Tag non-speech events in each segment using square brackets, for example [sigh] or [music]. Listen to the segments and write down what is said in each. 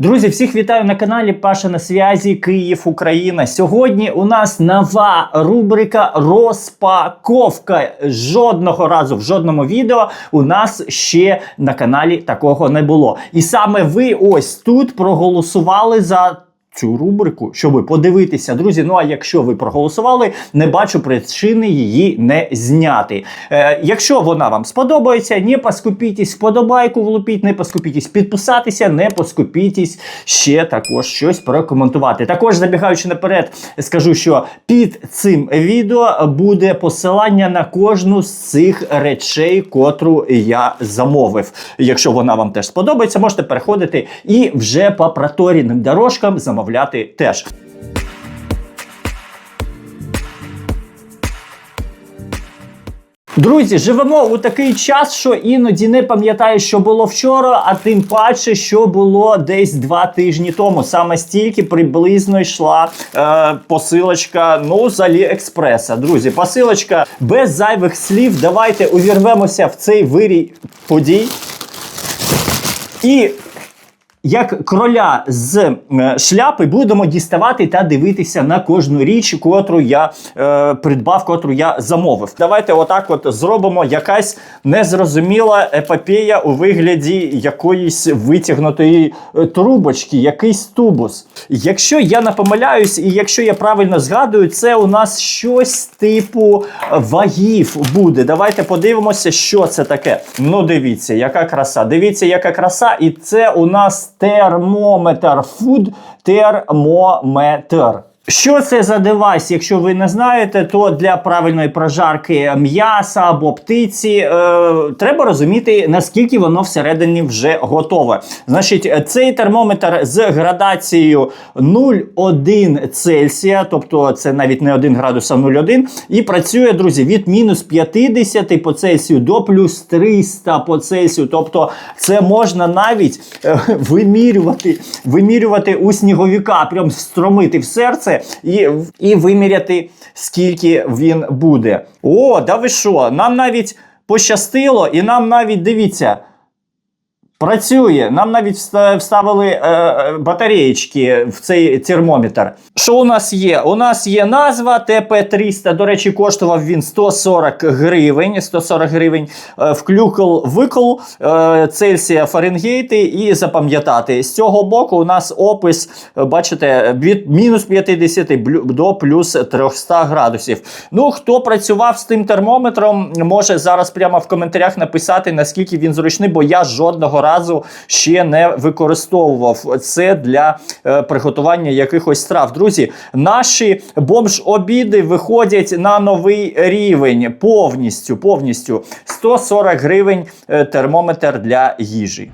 Друзі, всіх вітаю на каналі Паша на связі Київ, Україна. Сьогодні у нас нова рубрика розпаковка. Жодного разу в жодному відео у нас ще на каналі такого не було. І саме ви ось тут проголосували за. Цю рубрику, щоб подивитися, друзі. Ну а якщо ви проголосували, не бачу причини її не зняти. Е, якщо вона вам сподобається, не поскупітесь вподобайку влупіть, не поскупітесь підписатися, не поскупітесь ще також щось прокоментувати. Також забігаючи наперед, скажу, що під цим відео буде посилання на кожну з цих речей, котру я замовив. Якщо вона вам теж сподобається, можете переходити і вже по протореним дорожкам замовляти теж. Друзі, живемо у такий час, що іноді не пам'ятаю, що було вчора, а тим паче, що було десь два тижні тому. Саме стільки приблизно йшла е, посилочка ну, з Аліекспреса. Друзі, посилочка без зайвих слів. Давайте увірвемося в цей вирій подій. І як кроля з е, шляпи будемо діставати та дивитися на кожну річ, котру я е, придбав, котру я замовив. Давайте отак от зробимо якась незрозуміла епопея у вигляді якоїсь витягнутої е, трубочки, якийсь тубус. Якщо я не помиляюсь, і якщо я правильно згадую, це у нас щось типу вагів буде. Давайте подивимося, що це таке. Ну, дивіться, яка краса. Дивіться, яка краса, і це у нас термометр. Food термометр. Що це за девайс? Якщо ви не знаєте, то для правильної прожарки м'яса або птиці е, треба розуміти, наскільки воно всередині вже готове. Значить, цей термометр з градацією 0,1 Цельсія, тобто це навіть не 1 градус, а 0,1, і працює, друзі, від мінус 50 по Цельсію до плюс 300 по Цельсію. Тобто це можна навіть е, вимірювати, вимірювати у сніговіка, прям встромити в серце і, і виміряти, скільки він буде. О, да ви що? Нам навіть пощастило, і нам навіть дивіться. Працює. Нам навіть вставили е, е, батареєчки в цей термометр. Що у нас є? У нас є назва ТП-300. До речі, коштував він 140 гривень. 140 гривень. Е, вклюкл викл е, Цельсія Фаренгейти і запам'ятати. З цього боку у нас опис, е, бачите, від мінус 50 до плюс 300 градусів. Ну, хто працював з тим термометром, може зараз прямо в коментарях написати, наскільки він зручний, бо я жодного разу ще не використовував це для е, приготування якихось страв. Друзі, наші бомж-обіди виходять на новий рівень повністю. повністю 140 гривень е, термометр для їжі.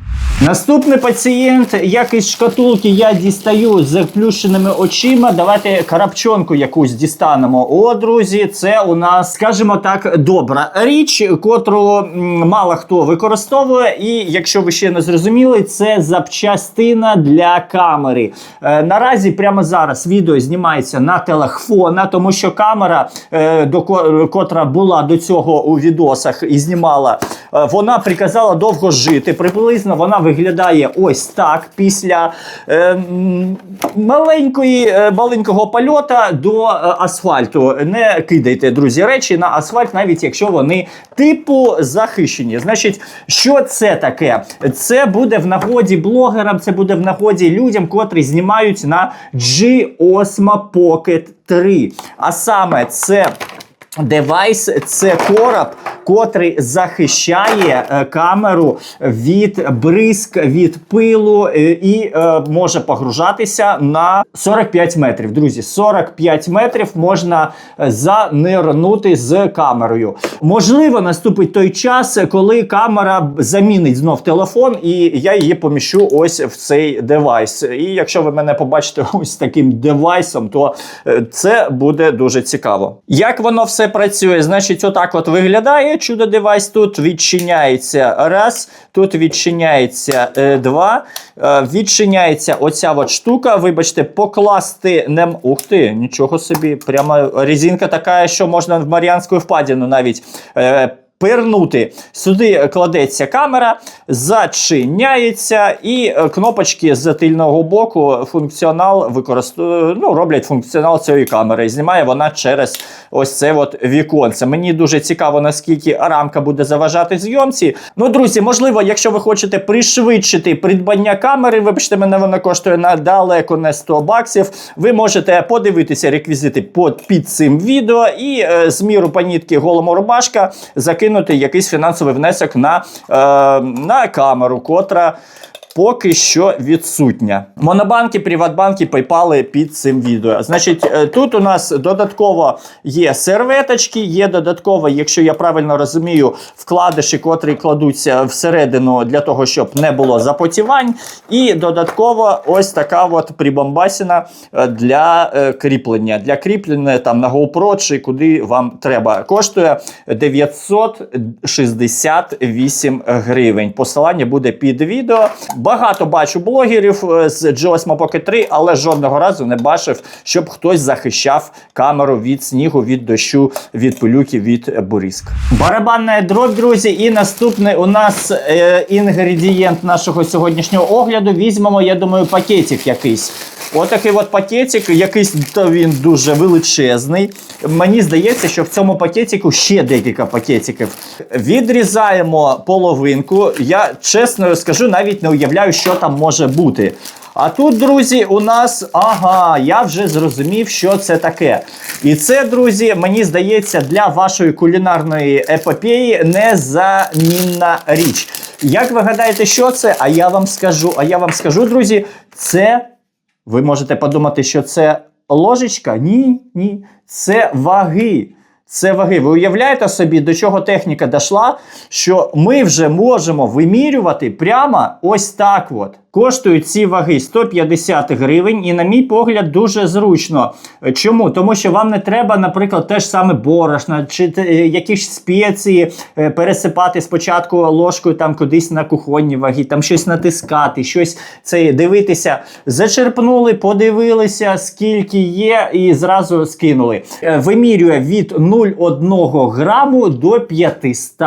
Наступний пацієнт, як із шкатулки я дістаю з заплющеними очима. Давайте карапчонку якусь дістанемо. О, друзі, це у нас, скажімо так, добра річ, котру м, мало хто використовує. І якщо ви ще не зрозуміли, це запчастина для камери. Е, наразі прямо зараз відео знімається на телефона, тому що камера, е, до котра була до цього у відосах і знімала, е, вона приказала довго жити. Приблизно вона виглядає ось так після е, маленької, е, маленького польота до е, асфальту. Не кидайте, друзі, речі на асфальт, навіть якщо вони типу захищені. Значить, що це таке? Це буде в нагоді блогерам, це буде в нагоді людям, котрі знімають на G-Osmo Pocket 3. А саме це. Девайс це короб, котрий захищає е, камеру від бризк, від пилу е, і е, може погружатися на 45 метрів. Друзі, 45 метрів можна занирнути з камерою. Можливо, наступить той час, коли камера замінить знов телефон, і я її поміщу ось в цей девайс. І якщо ви мене побачите [laughs] ось таким девайсом, то це буде дуже цікаво. Як воно все працює? Значить, отак от виглядає чудо девайс. Тут відчиняється раз, тут відчиняється е, два, е, відчиняється оця от штука. Вибачте, покласти не ух ти, нічого собі. Прямо резинка така, що можна в Маріанську впадіну навіть. Е, впирнути. Сюди кладеться камера, зачиняється, і е, кнопочки з тильного боку функціонал використовує, ну, роблять функціонал цієї камери. І знімає вона через ось це от віконце. Мені дуже цікаво, наскільки рамка буде заважати зйомці. Ну, друзі, можливо, якщо ви хочете пришвидшити придбання камери, вибачте мене, вона коштує на далеко не 100 баксів. Ви можете подивитися реквізити під, під цим відео і е, з міру панітки голому рубашка закинути якийсь фінансовий внесок на, е, на камеру, котра. Поки що відсутня. Монобанки, Приватбанки, PayPal під цим відео. Значить, е, тут у нас додатково є серветочки, є додатково, якщо я правильно розумію, вкладиші, котрі кладуться всередину для того, щоб не було запотівань. І додатково ось така от прибамбасіна е, для е, кріплення. Для кріплення там на GoPro чи куди вам треба. Коштує 968 гривень. Посилання буде під відео. Багато бачу блогерів е, з G8 Pocket 3, але жодного разу не бачив, щоб хтось захищав камеру від снігу, від дощу, від пилюки, від бурізк. Барабанна дробь, друзі. І наступний у нас е, інгредієнт нашого сьогоднішнього огляду. Візьмемо, я думаю, пакетик якийсь. Отакий от пакетик, якийсь то він дуже величезний. Мені здається, що в цьому пакетику ще декілька пакетиків. Відрізаємо половинку. Я чесно скажу, навіть не уявляю, що там може бути. А тут, друзі, у нас, ага, я вже зрозумів, що це таке. І це, друзі, мені здається, для вашої кулінарної епопеї незамінна річ. Як ви гадаєте, що це? А я вам скажу, а я вам скажу, друзі, це. Ви можете подумати, що це ложечка? Ні, ні. Це ваги. Це ваги. Ви уявляєте собі, до чого техніка дійшла, що ми вже можемо вимірювати прямо ось так. от. Коштують ці ваги 150 гривень, і, на мій погляд, дуже зручно. Чому? Тому що вам не треба, наприклад, те ж саме борошна чи якісь спеції е, пересипати спочатку ложкою там кудись на кухонні ваги, там щось натискати, щось це дивитися. Зачерпнули, подивилися, скільки є, і зразу скинули. Е, Вимірює від 0,1 граму до 500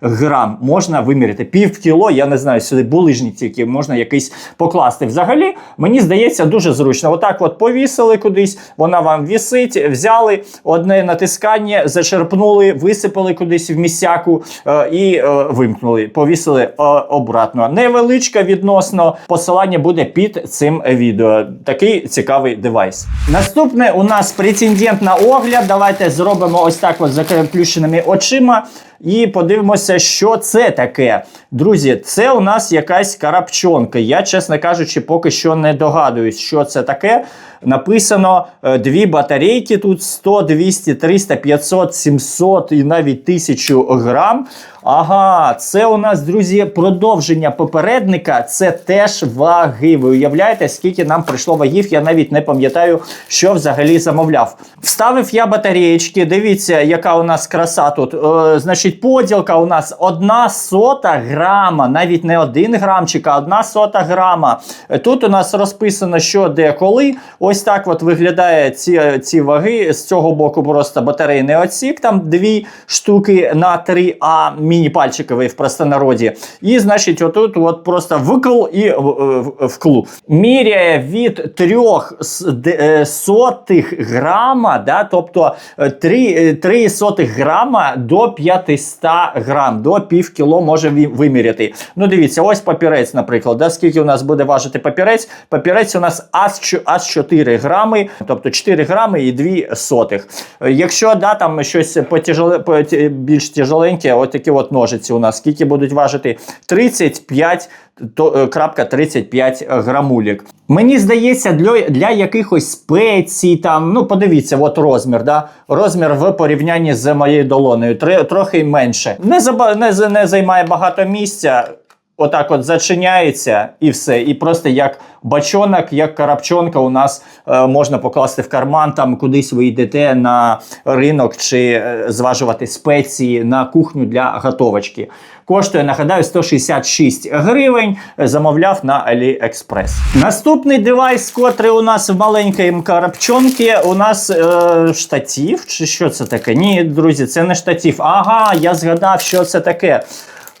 грам. Можна виміряти пів кіло, я не знаю, сюди булижні тільки можна якийсь покласти. Взагалі, мені здається, дуже зручно. Отак от повісили кудись, вона вам вісить, взяли одне натискання, зачерпнули, висипали кудись в місяку е, і е, вимкнули. Повісили е, обратно. Невеличка відносно посилання буде під цим відео. Такий цікавий девайс. Наступне у нас претендент на огляд. Давайте зробимо ось так от з заплющеними очима. І подивимося, що це таке. Друзі, це у нас якась карапчонка. Я, чесно кажучи, поки що не догадуюсь, що це таке. Написано е, дві батарейки тут 100, 200, 300, 500, 700 і навіть 1000 грам. Ага, це у нас, друзі, продовження попередника. Це теж ваги. Ви уявляєте, скільки нам прийшло вагів? Я навіть не пам'ятаю, що взагалі замовляв. Вставив я батареєчки. Дивіться, яка у нас краса тут. Е, значить, поділка у нас одна сота грама, навіть не один грамчик, а одна сота грама. Е, Тут у нас розписано, що де коли. Ось так от виглядає ці, ці ваги. З цього боку просто батарейний отсік, там дві штуки на 3А, міні-пальчиковий в простонароді. І, значить, отут от просто викл і е, в- вкл. Міряє від трьох с- е, сотих грама, да, тобто 3, 3 сотих грама до 500 грам, до пів кіло може виміряти. Ну, дивіться, ось папірець, наприклад. Да, скільки у нас буде важити папірець? Папірець у нас аж, чо- аж 4 грами, тобто 4 грами і 2 сотих. Якщо да, там щось потяжеле, поті- більш тяжеленьке, от такі от ножиці у нас, скільки будуть важити? 35 то, е, крапка 35 грамулік. Мені здається, для, для якихось спецій, там, ну подивіться, от розмір, да? розмір в порівнянні з моєю долоною, тр, трохи менше. Не, не, не займає багато місця. Отак от зачиняється і все. І просто як бачонок, як карабчонка у нас е, можна покласти в карман, там кудись ви йдете на ринок чи е, зважувати спеції на кухню для готовочки. Коштує, нагадаю, 166 гривень. Е, Замовляв на AliExpress. Наступний девайс, котрий у нас в маленькій карабчонці, у нас е, штатів. Чи що це таке? Ні, друзі, це не штатів. Ага, я згадав, що це таке.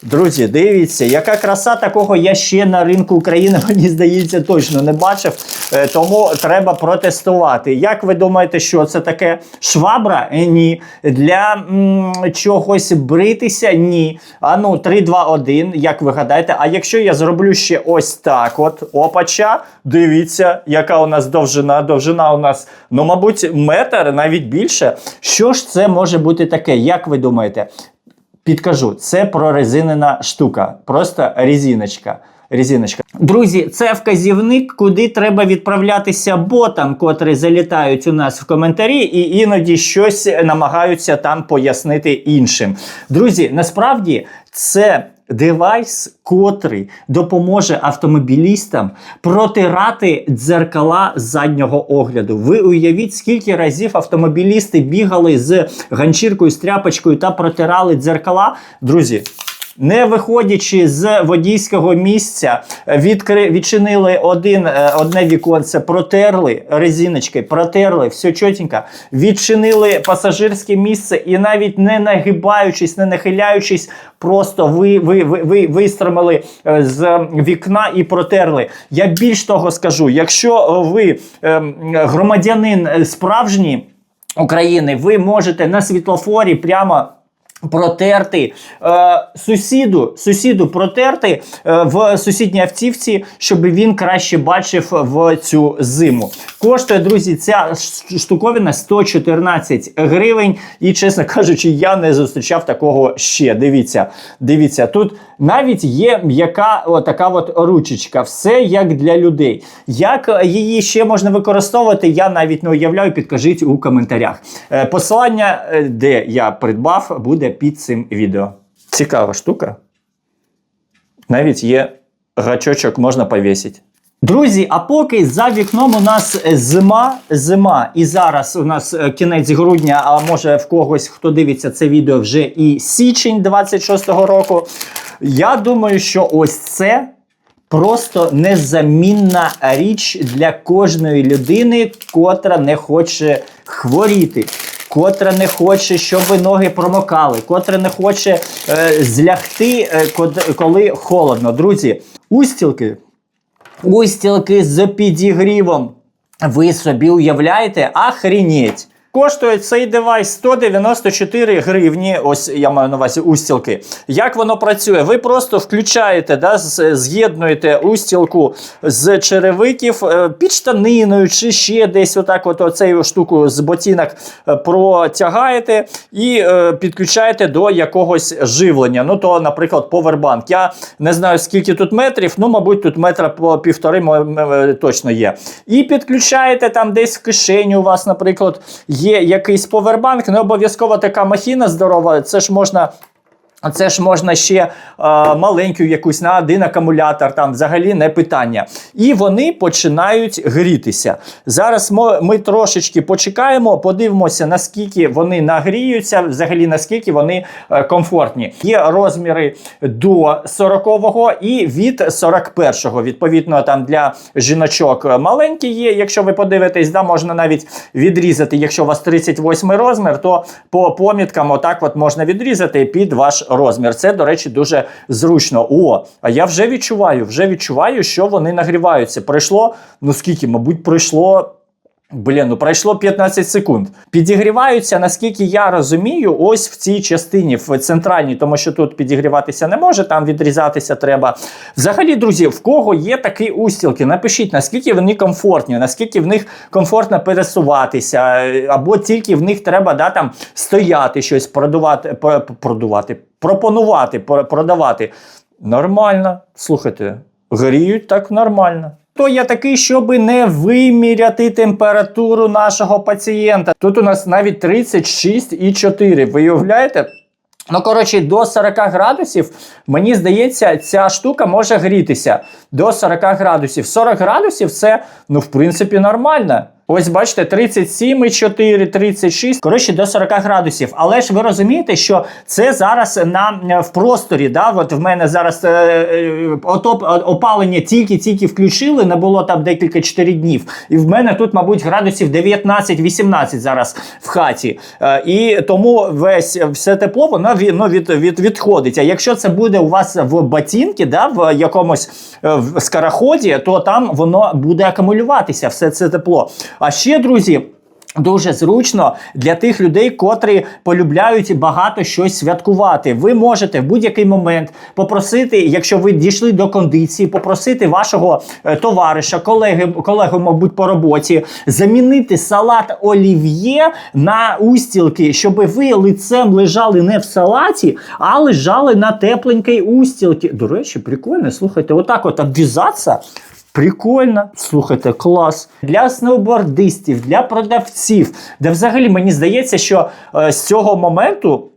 Друзі, дивіться, яка краса такого я ще на ринку України, [laughs] мені здається, точно не бачив. Е, Тому треба протестувати. Як ви думаєте, що це таке? Швабра? Е, Ні. Для м, чогось бритися? Ні. А ну, 3, 2, 1, як ви гадаєте? А якщо я зроблю ще ось так, от опача, дивіться, яка у нас довжина. Довжина у нас, ну, мабуть, метр, навіть більше. Що ж це може бути таке? Як ви думаєте? Підкажу, це прорезинена штука, просто резиночка. Резиночка. Друзі, це вказівник, куди треба відправлятися ботам, котрі залітають у нас в коментарі, і іноді щось намагаються там пояснити іншим. Друзі, насправді це девайс, котрий допоможе автомобілістам протирати дзеркала заднього огляду. Ви уявіть, скільки разів автомобілісти бігали з ганчіркою, з тряпочкою та протирали дзеркала. Друзі. Не виходячи з водійського місця, відкри... відчинили один, е, одне віконце, протерли резиночки, протерли, все чотенько, відчинили пасажирське місце і навіть не нагибаючись, не нахиляючись, просто ви, ви, ви, ви вистромили е, з вікна і протерли. Я більш того скажу, якщо ви ем, громадянин е, справжній України, ви можете на світлофорі прямо. Протерти е, сусіду, сусіду протерти е, в сусідній автівці, щоб він краще бачив в цю зиму. Коштує, друзі, ця штуковина 114 гривень. І, чесно кажучи, я не зустрічав такого ще. Дивіться, дивіться, тут навіть є м'яка така от ручечка. Все як для людей. Як її ще можна використовувати, я навіть не уявляю. Підкажіть у коментарях. Е, посилання, е, де я придбав, буде під цим відео. Цікава штука. Навіть є гачочок, можна повісити. Друзі, а поки за вікном у нас е, зима, зима, і зараз у нас е, кінець грудня, а може в когось, хто дивиться це відео, вже і січень 26-го року. Я думаю, що ось це просто незамінна річ для кожної людини, котра не хоче хворіти. Котра не хоче, щоб ноги промокали, котра не хоче е, злягти, е, коли холодно. Друзі, устілки Устілки з підігрівом. Ви собі уявляєте? Ахрінеть! Коштує цей девайс 194 гривні. Ось я маю на увазі устілки. Як воно працює? Ви просто включаєте, да, з'єднуєте устілку з черевиків е, під штаниною чи ще десь отак от оцею штуку з ботинок е, протягаєте і е, підключаєте до якогось живлення. Ну то, наприклад, повербанк. Я не знаю, скільки тут метрів, ну, мабуть, тут метра по півтори точно є. І підключаєте там десь в кишені у вас, наприклад, є якийсь повербанк, не обов'язково така махіна здорова, це ж можна. Це ж можна ще е, маленьку якусь на один акумулятор, там взагалі не питання. І вони починають грітися. Зараз ми, ми трошечки почекаємо, подивимося, наскільки вони нагріються, взагалі наскільки вони е, комфортні. Є розміри до 40-го і від 41-го. Відповідно, там для жіночок маленькі є. Якщо ви подивитесь, да, можна навіть відрізати. Якщо у вас 38 розмір, то по поміткам отак от можна відрізати під ваш розмір. Це, до речі, дуже зручно. О, а я вже відчуваю, вже відчуваю, що вони нагріваються. Пройшло, ну скільки, мабуть, пройшло. Блін, ну пройшло 15 секунд. Підігріваються, наскільки я розумію, ось в цій частині, в центральній, тому що тут підігріватися не може, там відрізатися треба. Взагалі, друзі, в кого є такі устілки, напишіть, наскільки вони комфортні, наскільки в них комфортно пересуватися, або тільки в них треба да, там, стояти щось, продувати, продувати, пропонувати, продавати. Нормально. Слухайте, гріють так нормально. То я такий, щоб не виміряти температуру нашого пацієнта. Тут у нас навіть 36,4. Ви уявляєте? Ну, коротше, до 40 градусів, мені здається, ця штука може грітися до 40 градусів. 40 градусів це, ну, в принципі, нормально. Ось бачите, 37,4, 36, коротше, до 40 градусів. Але ж ви розумієте, що це зараз на е, в просторі. Да? От в мене зараз е, е, отоп, опалення тільки-тільки включили, не було там декілька 4 днів. І в мене тут, мабуть, градусів 19-18 зараз в хаті. Е, і тому весь все тепло воно ну, від, від, відходить. А якщо це буде у вас в ботинки, да, в якомусь е, в скороході, то там воно буде акумулюватися, все це тепло. А ще, друзі. Дуже зручно для тих людей, котрі полюбляють багато щось святкувати. Ви можете в будь-який момент попросити, якщо ви дійшли до кондиції, попросити вашого е, товариша, колеги, колегу, мабуть, по роботі, замінити салат олів'є на устілки, щоб ви лицем лежали не в салаті, а лежали на тепленькій устілці. До речі, прикольно. Слухайте, отак от обв'язатися. Прикольно, слухайте, клас для сноубордистів, для продавців. Де взагалі мені здається, що е, з цього моменту.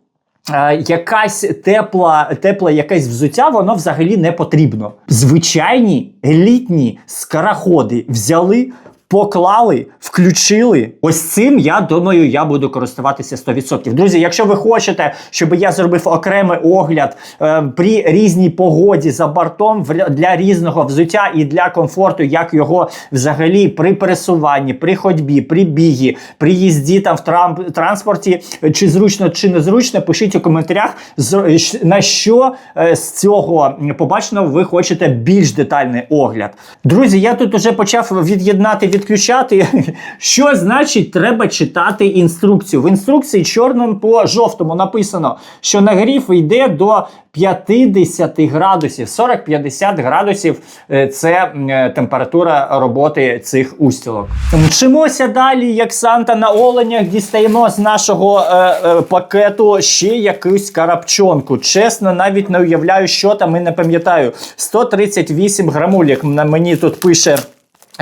е, Якась тепла, тепла, якесь взуття, воно взагалі не потрібно. Звичайні елітні скараходи взяли, поклали, включили. Ось цим я думаю, я буду користуватися 100%. Друзі, якщо ви хочете, щоб я зробив окремий огляд е, при різній погоді за бортом для різного взуття і для комфорту, як його взагалі при пересуванні, при ходьбі, при бігі, при їзді там в трам- транспорті, е, чи зручно, чи незручно, пишіть у коментарях, е, на що е, з цього побаченого ви хочете більш детальний огляд. Друзі, я тут уже почав від'єднати, відключати. [laughs] Що значить треба читати інструкцію? В інструкції чорним по жовтому написано, що нагрів йде до 50 градусів, 40-50 градусів е, це е, температура роботи цих устілок. Мчимося далі, як Санта на оленях, дістаємо з нашого е, е, пакету ще якусь карапчонку. Чесно, навіть не уявляю, що там і не пам'ятаю. 138 грамулік мені тут пише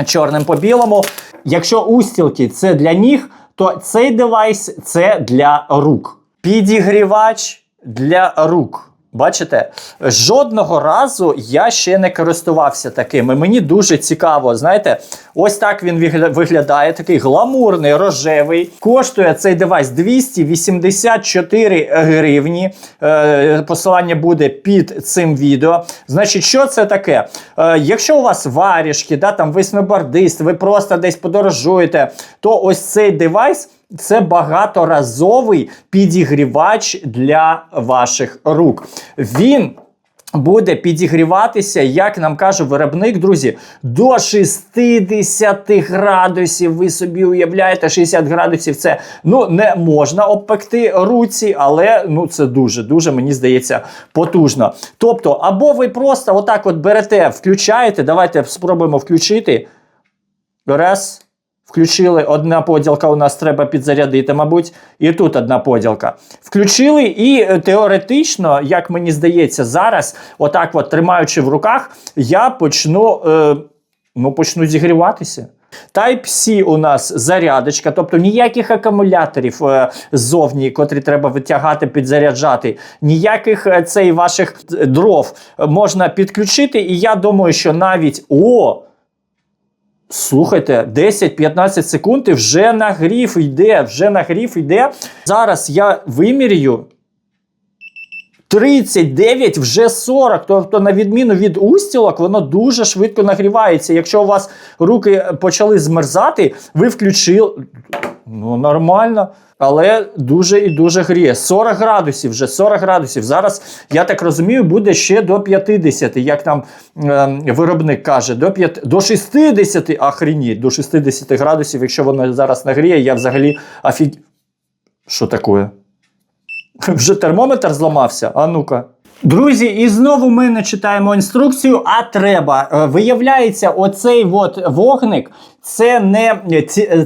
чорним по білому. Якщо устілки це для ніг, то цей девайс це для рук. Підігрівач для рук. Бачите, жодного разу я ще не користувався таким. І мені дуже цікаво. Знаєте, ось так він виглядає, такий гламурний, рожевий. Коштує цей девайс 284 гривні. Е, посилання буде під цим відео. Значить, що це таке? Е, якщо у вас варішки, да, там ви сноубордист, ви просто десь подорожуєте, то ось цей девайс. Це багаторазовий підігрівач для ваших рук. Він буде підігріватися, як нам каже виробник, друзі, до 60 градусів. Ви собі уявляєте, 60 градусів це ну не можна обпекти руці, але ну це дуже, дуже мені здається потужно. Тобто, або ви просто отак от берете, включаєте. Давайте спробуємо включити. Раз. Включили, одна поділка у нас треба підзарядити, мабуть, і тут одна поділка. Включили, і е, теоретично, як мені здається, зараз, отак, от, тримаючи в руках, я почну, е, ну, почну зігріватися. Type-C у нас зарядочка, тобто ніяких акумуляторів е, ззовні, котрі треба витягати, підзаряджати, ніяких е, цей ваших е, дров можна підключити. І я думаю, що навіть о. Слухайте, 10-15 секунд і вже нагрів йде, вже нагрів йде. Зараз я вимірюю. 39, вже 40. Тобто, на відміну від устілок, воно дуже швидко нагрівається. Якщо у вас руки почали змерзати, ви включили. Ну, нормально. Але дуже і дуже гріє. 40 градусів вже 40 градусів. Зараз, я так розумію, буде ще до 50, як там е, виробник каже, до 5, до 60, охреніть, до 60 градусів, якщо воно зараз нагріє, я взагалі офіг... Що таке? [laughs] Вже термометр зламався? А ну-ка. Друзі, і знову ми не читаємо інструкцію, а треба. Е, Виявляється, оцей от вогник це не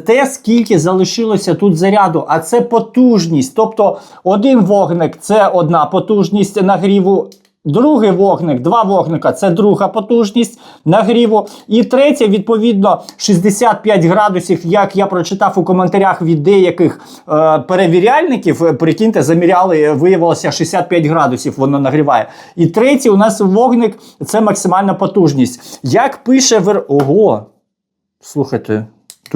те, скільки залишилося тут заряду, а це потужність. Тобто один вогник це одна потужність нагріву Другий вогник, два вогника це друга потужність нагріву. І третє, відповідно, 65 градусів, як я прочитав у коментарях від деяких е, перевіряльників. е, Прикиньте, заміряли, виявилося 65 градусів, воно нагріває. І третій у нас вогник це максимальна потужність. Як пише вер... Ого! Слухайте.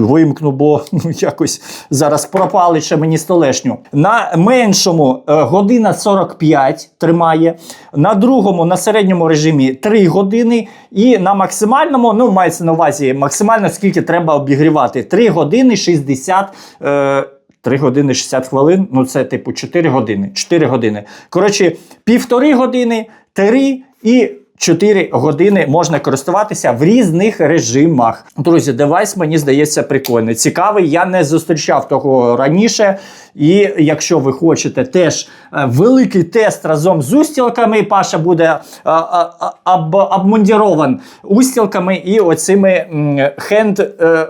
Вимкну, бо ну, якось зараз пропали ще мені столешню. На меншому е, година 45 тримає, на другому, на середньому режимі 3 години, і на максимальному, ну мається на увазі, максимально скільки треба обігрівати. 3 години 60. Е, 3 години 60 хвилин, ну це типу 4 години. 4 години. Коротше, півтори години, 3 і 4 години можна користуватися в різних режимах. Друзі, девайс мені здається прикольний. Цікавий, я не зустрічав того раніше. І якщо ви хочете теж е, великий тест разом з устілками, Паша буде е, е, об, обмундірован устілками і оцими м, хенд е,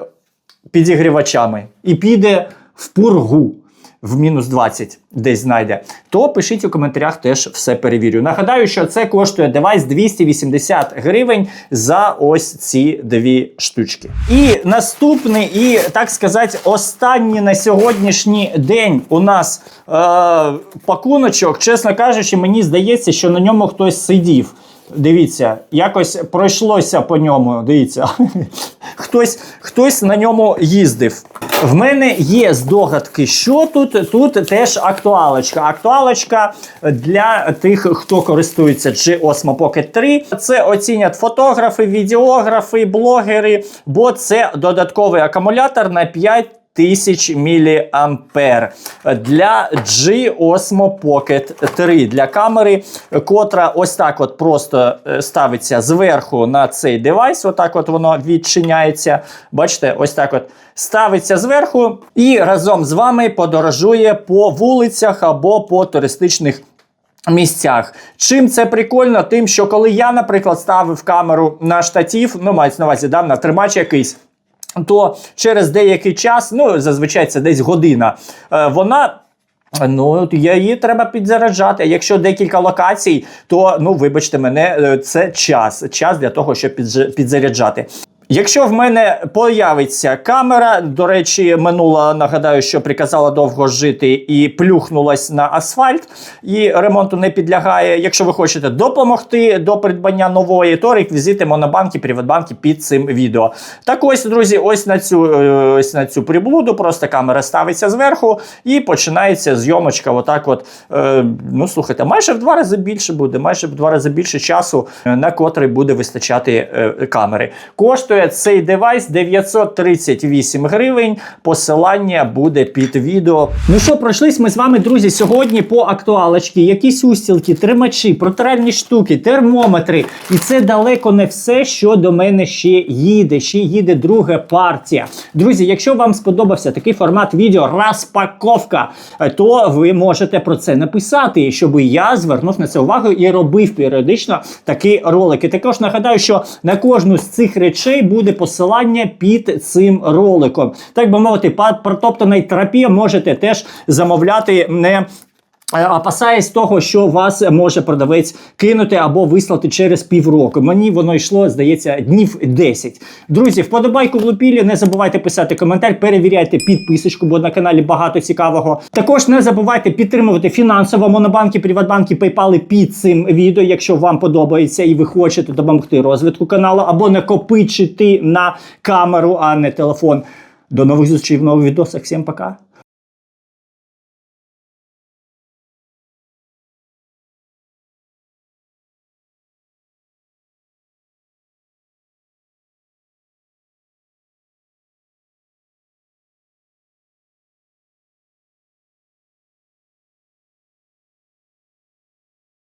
підігрівачами. І піде в пургу. В мінус 20 десь знайде, то пишіть у коментарях, теж все перевірю. Нагадаю, що це коштує девайс 280 гривень за ось ці дві штучки. І наступний, і так сказати, останній на сьогоднішній день у нас е- пакуночок, чесно кажучи, мені здається, що на ньому хтось сидів. Дивіться, якось пройшлося по ньому. Дивіться, [laughs] хтось, хтось на ньому їздив. В мене є здогадки, що тут. Тут теж актуалочка. Актуалочка для тих, хто користується G Osmo Pocket 3. Це оцінять фотографи, відеографи, блогери, бо це додатковий акумулятор на 5 тисяч міліампер для G Osmo Pocket 3 для камери, котра ось так от просто е, ставиться зверху на цей девайс. Отак от воно відчиняється. Бачите, ось так от ставиться зверху і разом з вами подорожує по вулицях або по туристичних місцях. Чим це прикольно? Тим, що коли я, наприклад, ставив камеру на штатів, ну мається на увазі, да, на тримач якийсь. То через деякий час, ну зазвичай це десь година, е, вона. Ну, її треба підзаряджати. А Якщо декілька локацій, то ну вибачте мене, е, це час. Час для того, щоб підзаряджати. Якщо в мене появиться камера, до речі, минула, нагадаю, що приказала довго жити і плюхнулась на асфальт, і ремонту не підлягає. Якщо ви хочете допомогти до придбання нової, то реквізити Монобанки, Приватбанки під цим відео. Так ось, друзі, ось на цю е, ось на цю приблуду, просто камера ставиться зверху і починається зйомочка. Отак, от е, ну слухайте, майже в два рази більше буде, майже в два рази більше часу, е, на котрий буде вистачати камери. Коштує цей девайс 938 гривень. Посилання буде під відео. Ну що, пройшлись ми з вами, друзі, сьогодні по актуалочці. Якісь устілки, тримачі, протиральні штуки, термометри. І це далеко не все, що до мене ще їде. Ще їде друга партія. Друзі, якщо вам сподобався такий формат відео розпаковка, е, то ви можете про це написати, щоб я звернув на це увагу і робив періодично такі ролики. Також нагадаю, що на кожну з цих речей буде посилання під цим роликом. Так би мовити, протоптаний терапія можете теж замовляти не. Е, Опасаясь того, що вас може продавець кинути або вислати через півроку. Мені воно йшло, здається, днів 10. Друзі, вподобайку влупілі, не забувайте писати коментар, перевіряйте підписочку, бо на каналі багато цікавого. Також не забувайте підтримувати фінансово монобанки, приватбанки, PayPal під цим відео, якщо вам подобається і ви хочете допомогти розвитку каналу, або накопичити на камеру, а не телефон. До нових зустрічей в нових відосах. Всім пока.